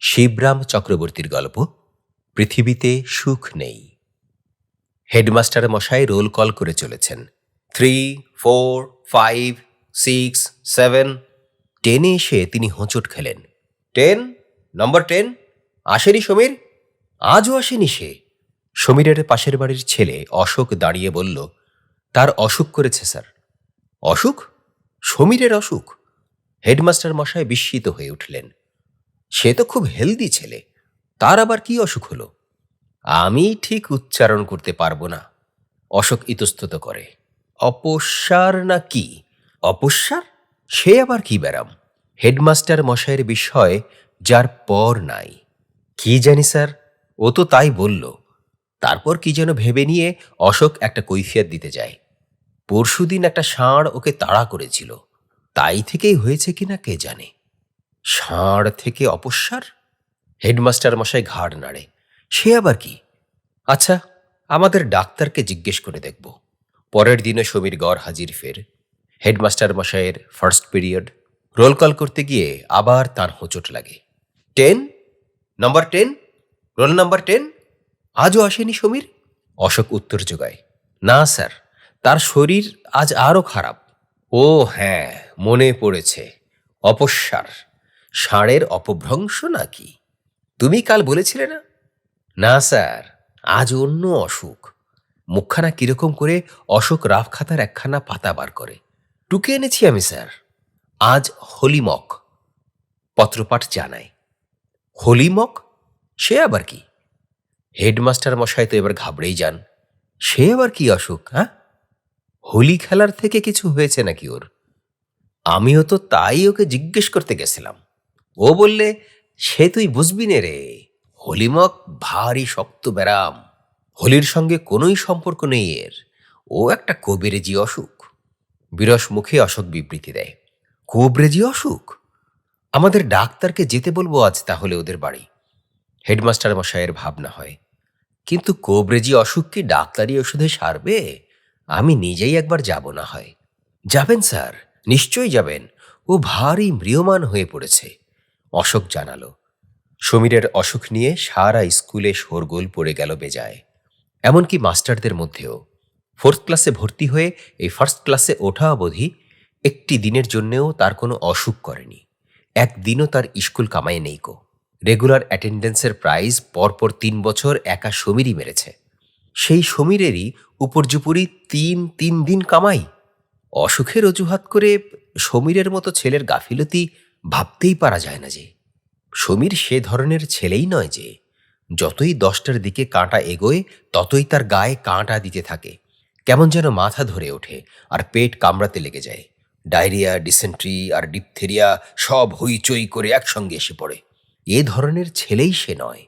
শিবরাম চক্রবর্তীর গল্প, পৃথিবীতে সুখ নেই। হেডমাস্টার মশাই রোল কল করে চলেছেন। Three, four, five, six, seven. টেনে এসে তিনি হোঁচট খেলেন। Ten, number ten. আসেনি সমীর? আজও আসেনি সে। সমীরের পাশের বাড়ির ছেলে অশোক দাঁড়িয়ে বলল, তার অসুখ করেছে, স্যার। অসুখ? সমীরের অসুখ? হেডমাস্টার মশাই বিস্মিত হয়ে উঠলেন। সে তো খুব হেলদি ছেলে। তার আবার কি অসুখ হলো? আমি ঠিক উচ্চারণ করতে পারব না। অশোক ইতস্তত করে অপস্যার না কি? অপস্যার সে আবার কি ব্যারাম? হেডমাস্টার মশাইয়ের বিষয় যার পর নাই। কি জানি স্যার? ও তো তাই বলল। তারপর কি যেন ভেবে নিয়ে অশোক একটা কৈফিয়াত দিতে যায়। পরশুদিন একটা ষাঁড় ওকে তাড়া করেছিল। তাই থেকেই হয়েছে কিনা কে জানে? ষাঁড় থেকে অপস্যার হেডমাস্টার মশাই ঘাড় নাড়ে। সে আবার কি? আচ্ছা আমাদের ডাক্তারকে জিজ্ঞেস করে দেখব। পরের দিনে সমীর গড় হাজির ফের। হেডমাস্টার মশাইয়ের ফার্স্ট পিরিয়ড রোল কল করতে গিয়ে আবার তার হোঁচট লাগে। Ten number ten roll number ten আজও আসেনি সমীর? অশোক উত্তর যোগায়। না, স্যার, তার শরীর আজ আরও খারাপ। ও হ্যাঁ মনে পড়েছে। অপস্যার ষাঁড়ের অপভ্রংশ নাকি? তুমি কাল বলেছিলে না? না, স্যার। আজ অন্য অসুখ। মুখখানা কীরকম করে অশোক রাফ খাতার একখানা পাতা বার করে। টুকে এনেছি আমি, স্যার। আজ হোলিমক। পত্রপাঠ জানায়। হোলিমক? সে আবার কি? হেডমাস্টার মশাই তো এবার ঘাবড়েই যান। সে আবার কি অসুখ হ্যাঁ? হোলি খেলার থেকে কিছু হয়েছে নাকি ওর? আমিও তো তাই ওকে জিজ্ঞেস করতে গেছিলাম। ও বললে, সে তুই বুঝবি নে রে। হোলিমক ভারী শক্ত ব্যারাম। হোলির সঙ্গে কোনোই সম্পর্ক নেই এর। ও একটা কবিরেজি অসুখ। বিরস মুখে অশোক বিবৃতি দেয়। কোবরেজি অসুখ? আমাদের ডাক্তারকে যেতে বলব আজ তাহলে ওদের বাড়ি। হেডমাস্টার মশাইয়ের ভাবনা হয়। কিন্তু কোবরেজি অসুখ কি ডাক্তারি ওষুধে সারবে? আমি নিজেই একবার যাব না হয়। যাবেন স্যার, নিশ্চয়ই যাবেন। ও ভারী ম্রিয়মান হয়ে পড়েছে। অশোক জানালো। সমীরের অসুখ নিয়ে সারা স্কুলে শোরগোল পড়ে গেল বেজায়। এমনকি মাস্টারদের মধ্যেও। ফোর্থ ক্লাসে ভর্তি হয়ে এই ফার্স্ট ক্লাসে ওঠা অবধি একটি দিনের জন্যেও তার কোনো অসুখ করেনি। একদিনও তার স্কুল কামাই নেই কো রেগুলার অ্যাটেন্ডেন্সের প্রাইজ পরপর তিন বছর একা সমীরই মেরেছে। সেই সমীরেরই উপর্যুপুরি তিন তিন দিন কামাই। অসুখের অজুহাত করে সমীরের মতো ছেলের গাফিলতি ভাবতেই পারা যায় না যে, সমীর সে ধরনের ছেলেই নয় যে, যতই দশটার দিকে কাঁটা এগোয়, ততই তার গায়ে কাঁটা দিতে থাকে। কেমন যেন মাথা ধরে ওঠে আর পেট কামড়াতে লেগে যায়। ডায়রিয়া, ডিসেন্ট্রি আর ডিপথেরিয়া সব হইচই করে একসঙ্গে এসে পড়ে। এ ধরনের ছেলেই সে নয়।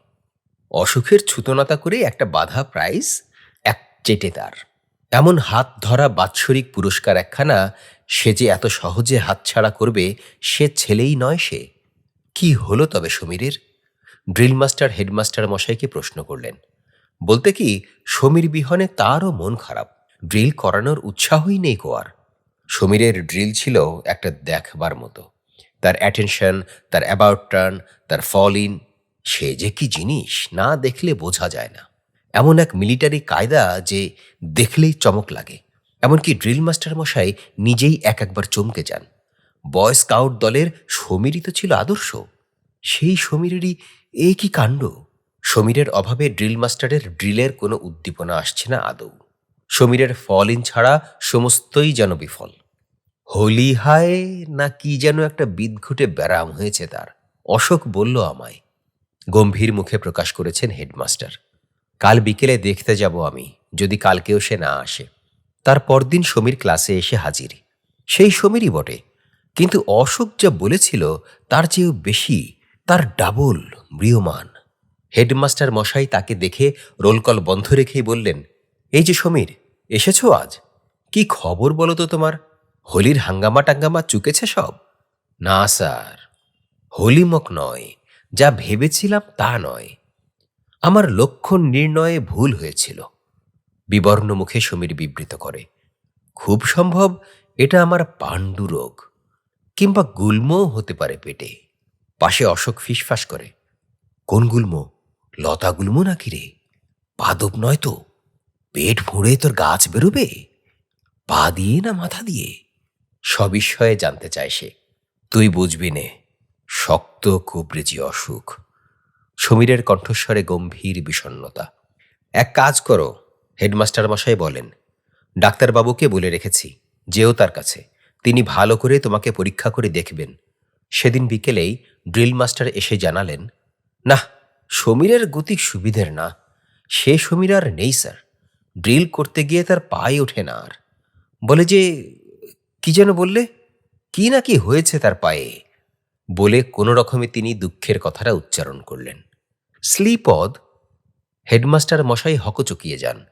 অসুখের ছুতনাতা করে একটা বাধা প্রাইজ এক চেটে তার। এমন হাত ধরা বাৎসরিক পুরস্কার একখানা সে যে এত সহজে হাতছাড়া করবে, সে ছেলেই নয় সে। কি হলো তবে সমীরের? ড্রিল মাস্টার হেডমাস্টার মশাইকে প্রশ্ন করলেন। বলতে কি, সমীর বিহনে তারও মন খারাপ। ড্রিল করানোর উৎসাহই নেই কোয়ার সমীরের ড্রিল ছিল একটা দেখবার মতো। তার অ্যাটেনশন, তার অ্যাবাউট টার্ন, তার ফল ইন, সে যে কি জিনিস না দেখলে বোঝা যায় না। এমন এক মিলিটারি কায়দা যে দেখলেই চমক লাগে। এমনকি ড্রিল মাস্টার মশাই নিজেই এক একবার চমকে যান। বয় স্কাউট দলের সমীরই তো ছিল আদর্শ। সেই সমীরেরই এ কি কাণ্ড? সমীরের অভাবে ড্রিল মাস্টারের ড্রিলের কোনো উদ্দীপনা আসছে না আদৌ। সমীরের ফল ইন ছাড়া সমস্তই যেন বিফল। হোলি হায়, না কি যেন একটা বিদঘুটে ব্যারাম হয়েছে তার। অশোক বলল আমায়, গম্ভীর মুখে প্রকাশ করেছেন হেডমাস্টার। কাল বিকেলে দেখতে যাব আমি, যদি কালকেও সে না আসে। তার পরদিন সমীর ক্লাসে এসে হাজির। সেই সমীরই বটে। কিন্তু অশোক যা বলেছিল, তার চেয়েও বেশি তার ডাবল ম্রিয়মান। হেডমাস্টার মশাই তাকে দেখে রোলকল বন্ধ রেখেই বললেন, এই যে সমীর, এসেছ আজ? কি খবর বলো তো তোমার? হোলির হাঙ্গামা টাঙ্গামা চুকেছে সব? না, স্যার। হোলিমক নয়। যা ভেবেছিলাম তা নয়। আমার লক্ষণ নির্ণয়ে ভুল হয়েছিল। বিবর্ণ মুখে সমীর বিবৃত করে, খুব সম্ভব এটা আমার পাণ্ডু রোগ, কিংবা গুল্মও হতে পারে পেটে। পাশে অশোক ফিসফাস করে, কোন গুল্ম? লতা গুল্ম নাকি রে? পাদব নয় তো, পেট ফুঁড়ে তোর গাছ বেরোবে? পা দিয়ে না মাথা দিয়ে? সবিষয়ে জানতে চায় সে, তুই বুঝবি নে, শক্ত কুবরেজি অসুখ। সমীরের কণ্ঠস্বরে গম্ভীর বিষণ্ণতা, এক কাজ করো হেডমাস্টার মশাই বলেন, ডাক্তারবাবুকে বলে রেখেছি, যেও তার কাছে। তিনি ভালো করে তোমাকে পরীক্ষা করে দেখবেন। সেদিন বিকেলেই ড্রিল মাস্টার এসে জানালেন না সমীরের গতি সুবিধের না। সে সমীর আর নেই, স্যার। ড্রিল করতে গিয়ে তার পায়ে ওঠে না আর। বলে যে, কি যেন বললে? কি না কি হয়েছে তার পায়ে? বলে কোনো রকমে তিনি দুঃখের কথাটা উচ্চারণ করলেন। স্লিপদ, হেডমাস্টার মশাই হকচকিয়ে যান।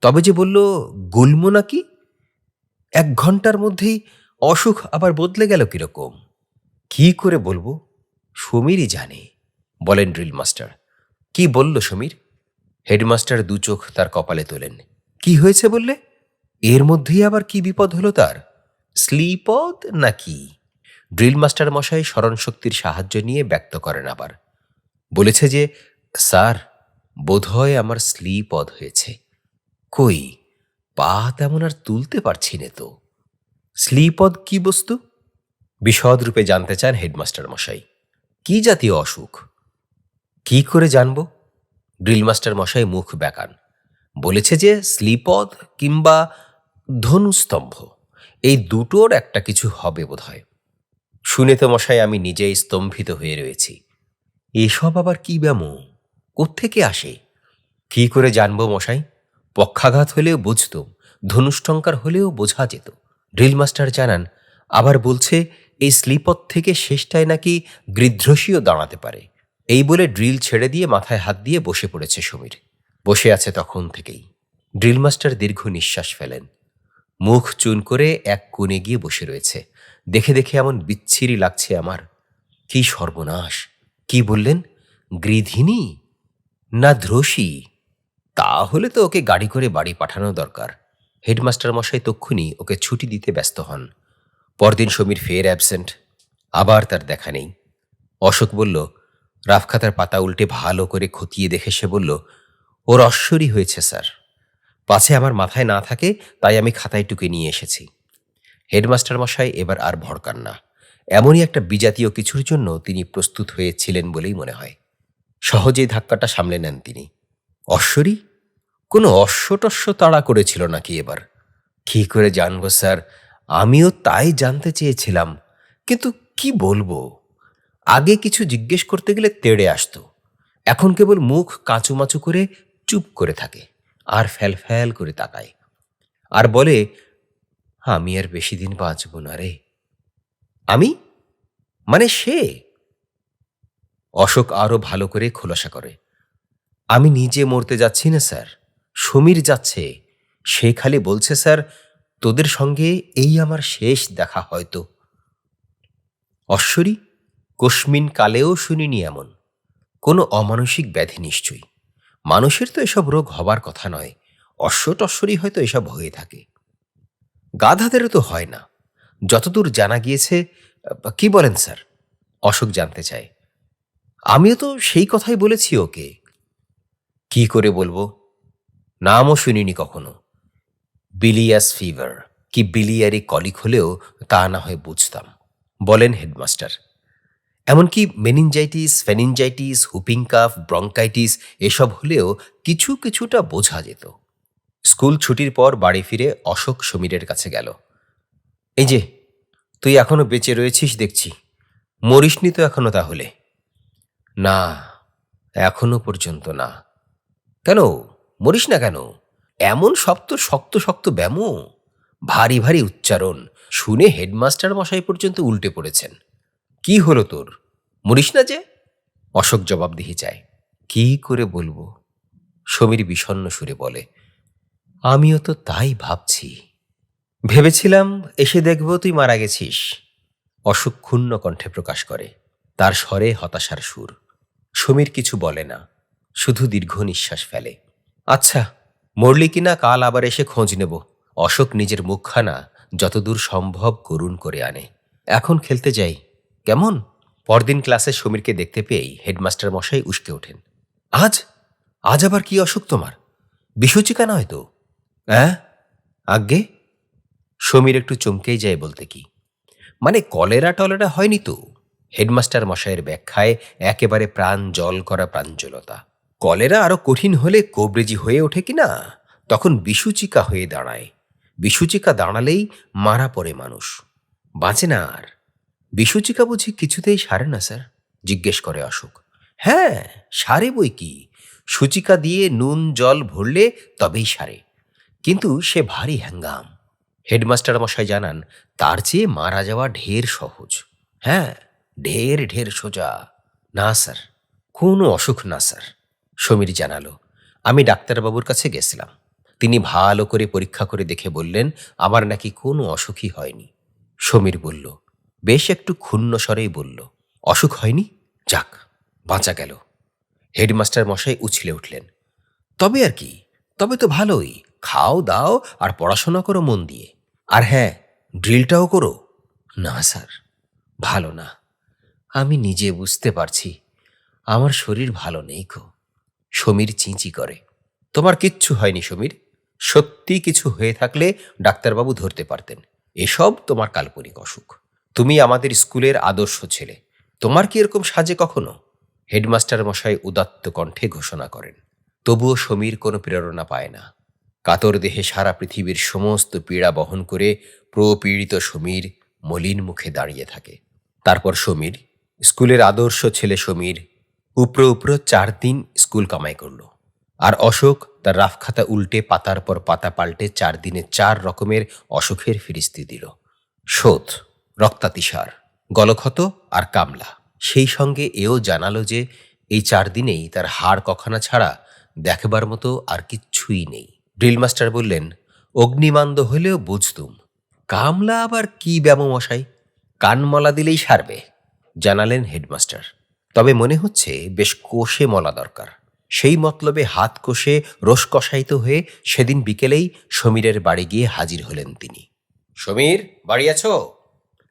তবে যে বলল, গুল্ম নাকি? এক ঘণ্টার মধ্যেই অসুখ আবার বদলে গেল কীরকম? কি করে বলব? সমীরই জানে, বলেন ড্রিল মাস্টার। কি বলল সমীর? হেডমাস্টার দু চোখ তার কপালে তোলেন। কি হয়েছে বললে? এর মধ্যেই আবার কি বিপদ হলো তার? স্লিপদ নাকি? ড্রিল মাস্টার মশাই স্মরণশক্তির সাহায্য নিয়ে ব্যক্ত করেন আবার। বলেছে যে, স্যার, বোধহয় আমার স্লিপদ হয়েছে। কই? পা তেমন আর তুলতে পারছি নে তো। স্লিপদ কি বস্তু? বিশদ রূপে জানতে চান হেডমাস্টার মশাই। কি জাতীয় অসুখ? কি করে জানব? ড্রিল মাস্টার মশাই মুখ বেকান। বলেছে যে স্লিপদ কিংবা ধনুস্তম্ভ, এই দুটোর একটা কিছু হবে বোধহয়। শুনে তো মশাই আমি নিজেই স্তম্ভিত হয়ে রয়েছি। এসব আবার কি ব্যামো? কোত্থেকে আসে? কি করে জানব মশাই? পক্ষাঘাত হলেও বুঝতুম ধনুষ্টঙ্কার হলেও বোঝা যেত। ড্রিল মাস্টার জানান, আবার বলছে, এই স্লিপত থেকে শেষটায় নাকি গৃধ্রসীও দাঁড়াতে পারে। এই বলে ড্রিল ছেড়ে দিয়ে মাথায় হাত দিয়ে বসে পড়েছে সমীর। বসে আছে তখন থেকেই। ড্রিল মাস্টার দীর্ঘ নিঃশ্বাস ফেলেন। মুখ চুন করে এক কোণে গিয়ে বসে রয়েছে। দেখে দেখে এমন বিচ্ছিরি লাগছে আমার। কি সর্বনাশ! কি বললেন? গৃধিনী না ধ্রসী তাহলে তো ওকে গাড়ি করে বাড়ি পাঠানো দরকার। হেডমাস্টার মশাই তক্ষুনি ওকে ছুটি দিতে ব্যস্ত হন। পরদিন সমীর ফের অ্যাবসেন্ট। আবার তার দেখা নেই। অশোক বলল রাফখাতার পাতা উল্টে ভালো করে খতিয়ে দেখে সে বলল, ওর অশ্বরী হয়েছে, স্যার। পাছে আমার মাথায় না থাকে, তাই আমি খাতায় টুকে নিয়ে এসেছি। হেডমাস্টার মশাই এবার আর ভড়কান না। এমনই একটা বিজাতীয় কিছুর জন্য তিনি প্রস্তুত হয়েছিলেন বলেই মনে হয়। সহজেই ধাক্কাটা সামলে নেন তিনি। অশ্বরী? কোনো অশ্বটস্য তাড়া করেছিল নাকি এবার? কি করে জানব, স্যার? আমিও তাই জানতে চেয়েছিলাম। কিন্তু কি বলব? আগে কিছু জিজ্ঞেস করতে গেলে তেড়ে আসতো। এখন কেবল মুখ কাঁচুমাচু করে চুপ করে থাকে আর ফ্যাল ফ্যাল করে তাকায়। আর বলে, আমি আর বেশি দিন বাঁচব না রে। আমি? মানে সে? অশোক আরও ভালো করে খোলাসা করে। আমি নিজে মরতে যাচ্ছি না, স্যার। সমীর যাচ্ছে। সে খালি বলছে, স্যার, তোদের সঙ্গে এই আমার শেষ দেখা হয়তো। অশ্বরী কস্মিন কালেও শুনিনি এমন। কোনো অমানসিক ব্যাধি নিশ্চয়ই। মানুষের তো এসব রোগ হবার কথা নয়। অশ্ব অশ্বটশ্বরী হয়তো এসব হয়ে থাকে। গাধাদেরও তো হয় না। যতদূর জানা গিয়েছে, কি বলেন, স্যার? অশোক জানতে চায়। আমিও তো সেই কথাই বলেছি ওকে। কি করে বলব? নামও শুনিনি কখনো। বিলিয়াস ফিভার কি বিলিয়ারি কলিক হলেও তা না হয় বুঝতাম, বলেন হেডমাস্টার। এমনকি মেনিনজাইটিস ফেনিনজাইটিস হুপিং কাফ ব্রঙ্কাইটিস এসব হলেও কিছু কিছুটা বোঝা যেত। স্কুল ছুটির পর বাড়ি ফিরে অশোক সমীরের কাছে গেল। এই যে, তুই এখনও বেঁচে রয়েছিস দেখছি। মরিসনি তো এখনও তাহলে। না, এখনও পর্যন্ত না। কেন? মরিস না কেন? এমন শক্ত শক্ত শক্ত ব্যামো। ভারী ভারী উচ্চারণ শুনে হেডমাস্টার মশাই পর্যন্ত উল্টে পড়েছেন। কি হলো তোর? মরিস না যে? অশোক জবাবদিহি চায়। কি করে বলব? সমীর বিষণ্ণ সুরে বলে, আমিও তো তাই ভাবছি। ভেবেছিলাম এসে দেখব তুই মারা গেছিস। অশোক ক্ষুণ্ণ কণ্ঠে প্রকাশ করে, তার স্বরে হতাশার সুর। সমীর কিছু বলে না। শুধু দীর্ঘ নিঃশ্বাস ফেলে। আচ্ছা মরলি কিনা কাল আবার এসে খোঁজ নেব? অশোক নিজের মুখখানা যতদূর সম্ভব করুণ করে আনে। এখন খেলতে যাই। কেমন? পরদিন ক্লাসে সমীরকে দেখতে পেয়েই হেডমাস্টার মশাই উস্কে ওঠেন। আজ? আজ আবার কি অসুখ তোমার? বিষুচিকা নয় তো? হ্যাঁ আজ্ঞে? সমীর একটু চমকেই যায় বলতে কি? মানে কলেরা টলেরা হয়নি তো? হেডমাস্টার মশাইয়ের ব্যাখ্যায় একেবারে প্রাণ জল করা প্রাঞ্জলতা। কলেরা আরও কঠিন হলে কোবরেজি হয়ে ওঠে কি না তখন বিসূচিকা হয়ে দাঁড়ায়। বিসূচিকা দাঁড়ালেই মারা পড়ে মানুষ। বাঁচে না আর। বিসূচিকা বুঝি কিছুতেই সারে না, স্যার? জিজ্ঞেস করে অশোক। হ্যাঁ সারে বই কি? সূচিকা দিয়ে নুন, জল ভরলে তবেই সারে। কিন্তু সে ভারী হ্যাঙ্গাম। হেডমাস্টার মশাই জানান, তার চেয়ে মারা যাওয়া ঢের সহজ। হ্যাঁ ঢের ঢের সোজা। না, স্যার। কোনো অসুখ না, স্যার। সমীর জানালো, আমি ডাক্তারবাবুর কাছে গেছিলাম। তিনি ভালো করে পরীক্ষা করে দেখে বললেন, আমার নাকি কোনো অসুখই হয়নি। সমীর বলল, বেশ একটু ক্ষুণ্ণ স্বরেই বলল, অসুখ হয়নি? যাক, বাঁচা গেল। হেডমাস্টার মশাই উছলে উঠলেন, তবে আর কি, তবে তো ভালোই, খাও, দাও, আর পড়াশোনা করো মন দিয়ে। আর হ্যাঁ ড্রিলটাও করো? না, স্যার, ভালো না। আমি নিজে বুঝতে পারছি, আমার শরীর ভালো নেই কো সমীর চিঁচি করে। তোমার কিচ্ছু হয়নি সমীর। সত্যি কিছু হয়ে থাকলে ডাক্তারবাবু ধরতে পারতেন। এসব তোমার কাল্পনিক অসুখ। তুমি আমাদের স্কুলের আদর্শ ছেলে। তোমার কি এরকম সাজে কখনো? হেডমাস্টার মশাই উদাত্ত কণ্ঠে ঘোষণা করেন। তবুও সমীর কোনো প্রেরণা পায় না। কাতর দেহে সারা পৃথিবীর সমস্ত পীড়া বহন করে প্রপীড়িত সমীর মলিন মুখে দাঁড়িয়ে থাকে। তারপর সমীর, স্কুলের আদর্শ ছেলে সমীর উপরো উপরো চার দিন স্কুল কামাই করল। আর অশোক তার রাফ খাতা উল্টে পাতার পর পাতা পাল্টে চার দিনে চার রকমের অসুখের ফিরিস্তি দিল। শোধ, রক্তাতিসার, গলক্ষত আর কামলা। সেই সঙ্গে এও জানালো যে এই চার দিনেই তার হাড় কখানা ছাড়া দেখবার মতো আর কিচ্ছুই নেই। ড্রিল মাস্টার বললেন, অগ্নিমান্দ হলেও বুঝতুম, কামলা আবার কি ব্যামমশাই কানমলা দিলেই সারবে, জানালেন হেডমাস্টার। তবে মনে হচ্ছে বেশ কোষে মলা দরকার। সেই মতলবে হাত কষে রস কষায়িত হয়ে সেদিন বিকেলেই সমীরের বাড়ি গিয়ে হাজির হলেন তিনি। সমীর, বাড়ি আছো?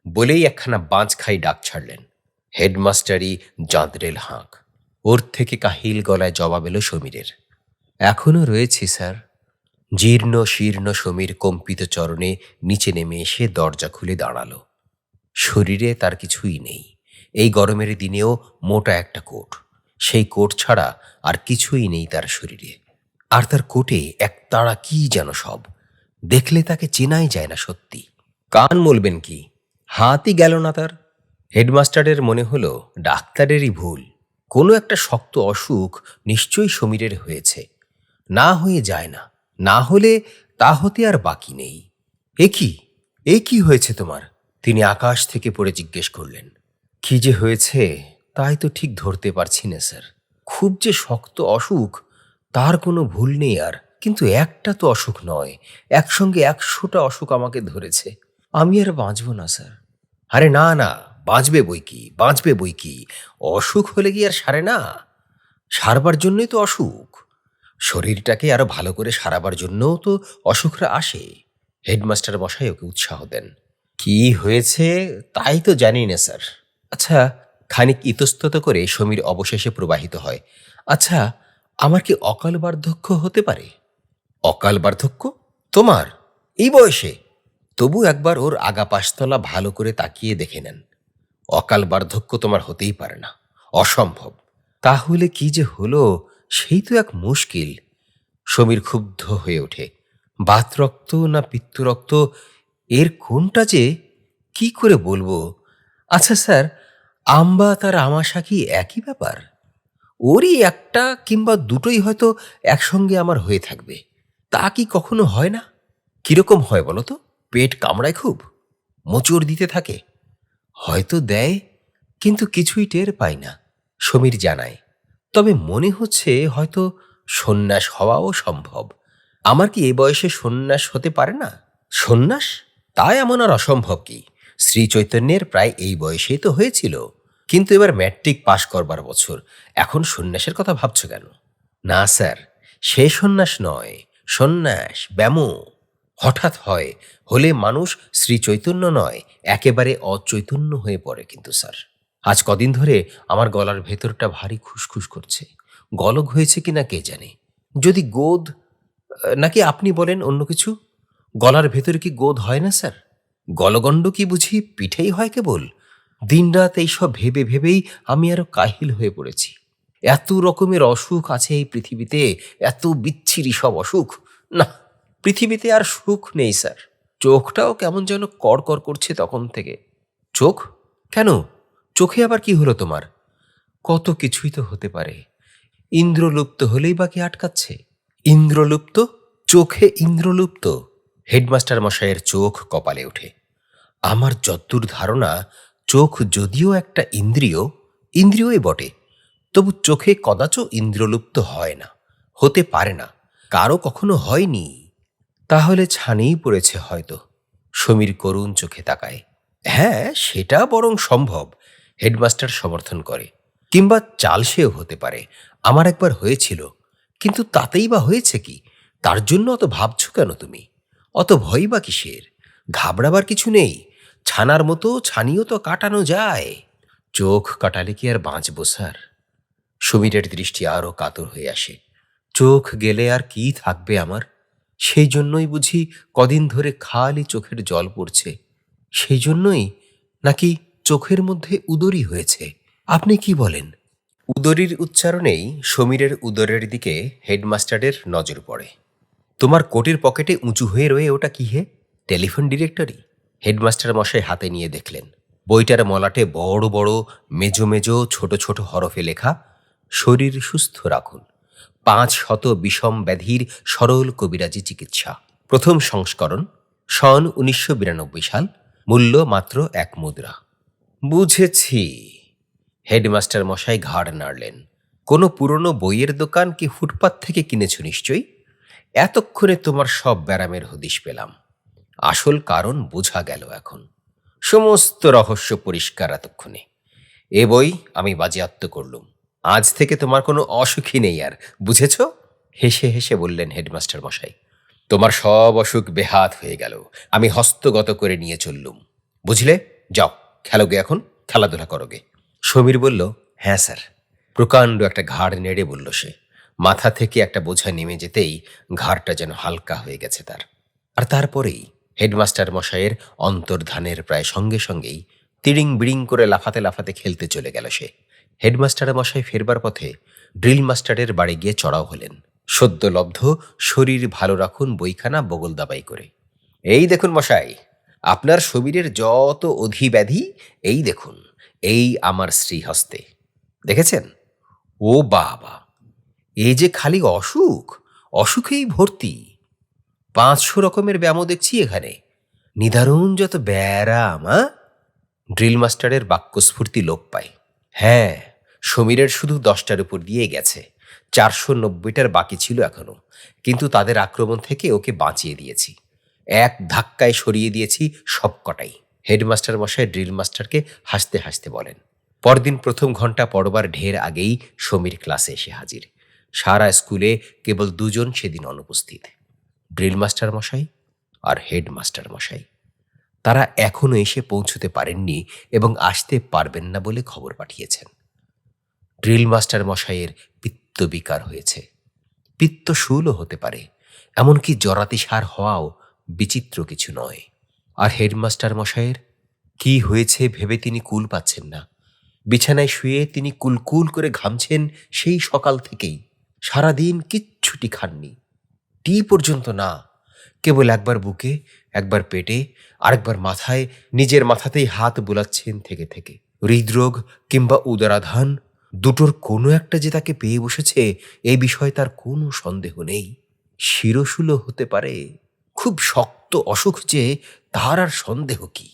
বলেই একখানা বাঁচ খাই ডাক ছাড়লেন। হেডমাস্টারই জাঁদরেল হাঁক। ওর থেকে কাহিল গলায় জবাব এলো সমীরের। এখনও রয়েছি, স্যার। জীর্ণ শীর্ণ সমীর কম্পিত চরণে নিচে নেমে এসে দরজা খুলে দাঁড়াল। শরীরে তার কিছুই নেই। এই গরমের দিনেও মোটা একটা কোট। সেই কোট ছাড়া আর কিছুই নেই তার শরীরে। আর তার কোটে এক তাড়া কি যেন সব। দেখলে তাকে চেনাই যায় না সত্যি। কান বলবেন কি? হাতই গেল না তার। হেডমাস্টারের মনে হলো ডাক্তারেরই ভুল। কোনো একটা শক্ত অসুখ নিশ্চয়ই সমীরের হয়েছে। না হয়ে যায় না। না হলে তা হতে আর বাকি নেই। এ কি? এ কি হয়েছে তোমার? তিনি আকাশ থেকে পড়ে জিজ্ঞেস করলেন। কি যে হয়েছে, তাই তো ঠিক ধরতে পারছি না, স্যার। খুব যে শক্ত অসুখ, তার কোনো ভুল নেই আর। কিন্তু একটা তো অসুখ নয়, একসঙ্গে একশোটা অসুখ আমাকে ধরেছে। আমি আর বাঁচব না, স্যার। আরে না না, বাঁচবে বই কি, বাঁচবে বই কি? অসুখ হলে কি আর সারে না? সারবার জন্যই তো অসুখ। শরীরটাকে আরও ভালো করে সারাবার জন্যও তো অসুখরা আসে। হেডমাস্টার মশাই ওকে উৎসাহ দেন। কি হয়েছে, তাই তো জানি না, স্যার। আচ্ছা খানিক ইতস্তত করে সমীর অবশেষে প্রবাহিত হয়। আচ্ছা আমার কি অকাল বার্ধক্য হতে পারে? অকাল বার্ধক্য? তোমার? এই বয়সে? তবু একবার ওর আগা পাশতলা ভালো করে তাকিয়ে দেখে নেন। অকাল বার্ধক্য তোমার হতেই পারে না। অসম্ভব। তাহলে কি যে হলো, সেই তো এক মুশকিল। সমীর ক্ষুব্ধ হয়ে ওঠে। বাতরক্ত না পিত্তরক্ত এর কোনটা যে? কি করে বলব? আচ্ছা স্যার, আম্বা তার আমাশা কি একই ব্যাপার? ওরই একটা কিংবা দুটোই হয়তো একসঙ্গে আমার হয়ে থাকবে। তা কি কখনো হয় না? কীরকম হয় বলো তো? পেট কামড়ায় খুব, মোচড় দিতে থাকে। হয়তো দেয়, কিন্তু কিছুই টের পাই না, সমীর জানায়। তবে মনে হচ্ছে হয়তো সন্ন্যাস হওয়াও সম্ভব। আমার কি এ বয়সে সন্ন্যাস হতে পারে না? সন্ন্যাস? তাই এমন আর অসম্ভব কি? শ্রী চৈতন্যের প্রায় এই বয়সেই তো হয়েছিল। কিন্তু এবার ম্যাট্রিক পাশ করবার বছর। এখন সন্ন্যাসের কথা ভাবছ কেন? না, স্যার, সে সন্ন্যাস নয়, সন্ন্যাস, ব্যামো। হঠাৎ হয়, হলে মানুষ শ্রী চৈতন্য নয়, একেবারে অচৈতন্য হয়ে পড়ে কিন্তু, স্যার। আজ কদিন ধরে আমার গলার ভেতরটা ভারী খুসখুস করছে। গলক হয়েছে কিনা কে জানে? যদি গোদ নাকি আপনি বলেন অন্য কিছু? গলার ভেতরে কি গোদ হয় না, স্যার? গলগণ্ড কি বুঝি পিঠেই হয় কেবল? দিনরাত এইসব ভেবে ভেবেই আমি আরও কাহিল হয়ে পড়েছি। এত রকমের অসুখ আছে এই পৃথিবীতে, এত বিচ্ছিরি সব অসুখ। না, পৃথিবীতে আর সুখ নেই, স্যার। চোখটাও কেমন যেন কড়কড় করছে তখন থেকে। চোখ? কেন? চোখে আবার কি হলো তোমার? কত কিছুই তো হতে পারে। ইন্দ্রলুপ্ত হলেই বাকি আটকাচ্ছে? ইন্দ্রলুপ্ত? চোখে ইন্দ্রলুপ্ত? হেডমাস্টার মশাইয়ের চোখ কপালে ওঠে। আমার যদ্দূর ধারণা, চোখ যদিও একটা ইন্দ্রিয়, ইন্দ্রিয়ই বটে। তবু চোখে কদাচ ইন্দ্রলুপ্ত হয় না, হতে পারে না কারও কখনো হয়নি। তাহলে ছানেই পড়েছে হয়তো, সমীর করুণ চোখে তাকায়। হ্যাঁ সেটা বরং সম্ভব, হেডমাস্টার সমর্থন করে। কিংবা চালসেও হতে পারে, আমার একবার হয়েছিল, কিন্তু তাতেই বা হয়েছে কি? তার জন্য অত ভাবছ কেন তুমি? অত ভয় বা কিসের? ঘাবড়াবার কিছু নেই। ছানার মতো ছানিও তো কাটানো যায়। চোখ কাটালে কি আর বাঁচবো, স্যার? সমীরের দৃষ্টি আরও কাতর হয়ে আসে। চোখ গেলে আর কি থাকবে আমার? সেই জন্যই বুঝি কদিন ধরে খালি চোখের জল পড়ছে। সেই জন্যই নাকি চোখের মধ্যে উদরই হয়েছে? আপনি কি বলেন? উদরির উচ্চারণেই সমীরের উদরের দিকে হেডমাস্টারের নজর পড়ে। তোমার কোটের পকেটে উঁচু হয়ে রয়ে ওটা কি হে? Telephone directory? হেডমাস্টার মশাই হাতে নিয়ে দেখলেন। বইটার মলাটে বড় বড়, মেজো মেজো, ছোট ছোট হরফে লেখা, শরীর সুস্থ রাখুন। পাঁচ শত বিষম ব্যাধির সরল কবিরাজি চিকিৎসা। প্রথম সংস্করণ, সন উনিশশো বিরানব্বই সাল, মূল্য মাত্র এক মুদ্রা। বুঝেছি। হেডমাস্টার মশাই ঘাড় নাড়লেন। কোনো পুরনো বইয়ের দোকান কি ফুটপাত থেকে কিনেছ নিশ্চয়ই? এতক্ষণে তোমার সব ব্যারামের হদিশ পেলাম। আসল কারণ বোঝা গেল এখন। সমস্ত রহস্য পরিষ্কার এতক্ষণে। এ বই আমি বাজেয়াপ্ত করলুম। আজ থেকে তোমার কোনো অসুখই নেই আর, বুঝেছ? হেসে হেসে বললেন হেডমাস্টার মশাই। তোমার সব অসুখ বেহাত হয়ে গেল। আমি হস্তগত করে নিয়ে চললুম। বুঝলে? যাও খেলোগে এখন, খেলাধুলা করোগে সমীর বলল হ্যাঁ স্যার। প্রকাণ্ড একটা ঘাড় নেড়ে বলল সে। মাথা থেকে একটা বোঝা নেমে যেতেই ঘাড়টা যেন হালকা হয়ে গেছে তার। আর তারপরেই হেডমাস্টার মশাইয়ের অন্তর্ধানের প্রায় সঙ্গে সঙ্গেই তিড়িং বিড়িং করে লাফাতে লাফাতে খেলতে চলে গেল সে। হেডমাস্টার মশাই ফেরবার পথে ড্রিল মাস্টারের বাড়ি গিয়ে চড়াও হলেন। সদ্যলব্ধ শরীর ভালো রাখুন বইখানা বগল দাবাই করে। এই দেখুন মশাই, আপনার শরীরের যত অধিব্যাধি, এই দেখুন, এই আমার শ্রীহস্তে। দেখেছেন? ও বাবা এই যে খালি অসুখ, অসুখেই ভর্তি। পাঁচশো রকমের ব্যায়ামও দেখছি এখানে। নিদারুণ যত ব্যারাম আ? ড্রিল মাস্টারের বাক্যস্ফূর্তি লোপ পায় হ্যাঁ সমীরের শুধু দশটার উপর দিয়ে গেছে। চারশো নব্বইটার বাকি ছিল এখনও। কিন্তু তাদের আক্রমণ থেকে ওকে বাঁচিয়ে দিয়েছি। এক ধাক্কায় সরিয়ে দিয়েছি সব কটাই হেডমাস্টার মশাই ড্রিল মাস্টারকে হাসতে হাসতে বলেন, পরদিন প্রথম ঘণ্টা পড়বার ঢের আগেই সমীর ক্লাসে এসে হাজির। সারা স্কুলে কেবল দুজন সেদিন অনুপস্থিত। ড্রিল মাস্টার মশাই আর হেডমাস্টার মশাই। তারা এখনও এসে পৌঁছতে পারেননি এবং আসতে পারবেন না বলে খবর পাঠিয়েছেন। ড্রিল মাস্টার মশাইয়ের পিত্ত বিকার হয়েছে। পিত্তশূলও হতে পারে, এমনকি জরাতিসার হওয়াও বিচিত্র কিছু নয়। আর হেডমাস্টার মশাইয়ের কি হয়েছে ভেবে তিনি কুল পাচ্ছেন না। বিছানায় শুয়ে তিনি কুলকুল করে ঘামছেন সেই সকাল থেকেই। সারাদিন কিচ্ছুটি খাননি। টি পর্যন্ত না। কেবল একবার বুকে, একবার পেটে, আরেকবার মাথায়, নিজের মাথাতেই হাত বোলাচ্ছেন থেকে থেকে। হৃদরোগ কিংবা উদারাধান দুটোর কোনো একটা যে তাকে পেয়ে বসেছে এই বিষয়ে তার কোনো সন্দেহ নেই। শিরশুলো হতে পারে। খুব শক্ত অসুখ যে তার আর সন্দেহ কি?